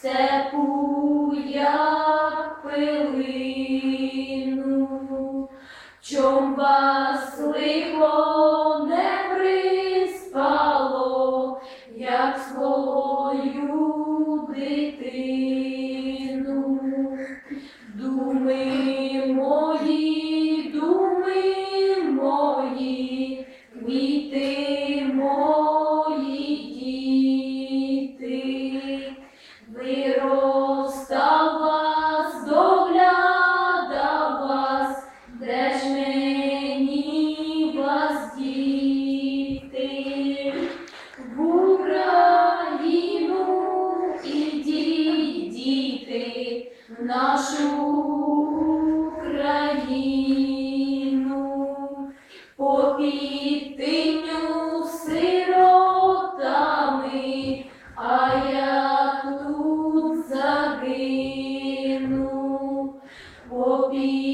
степу, я пилину, чом вас лихо не приспало, як свою дитину. Нашу Україну, попітиню сиротами, а я тут загину, попіти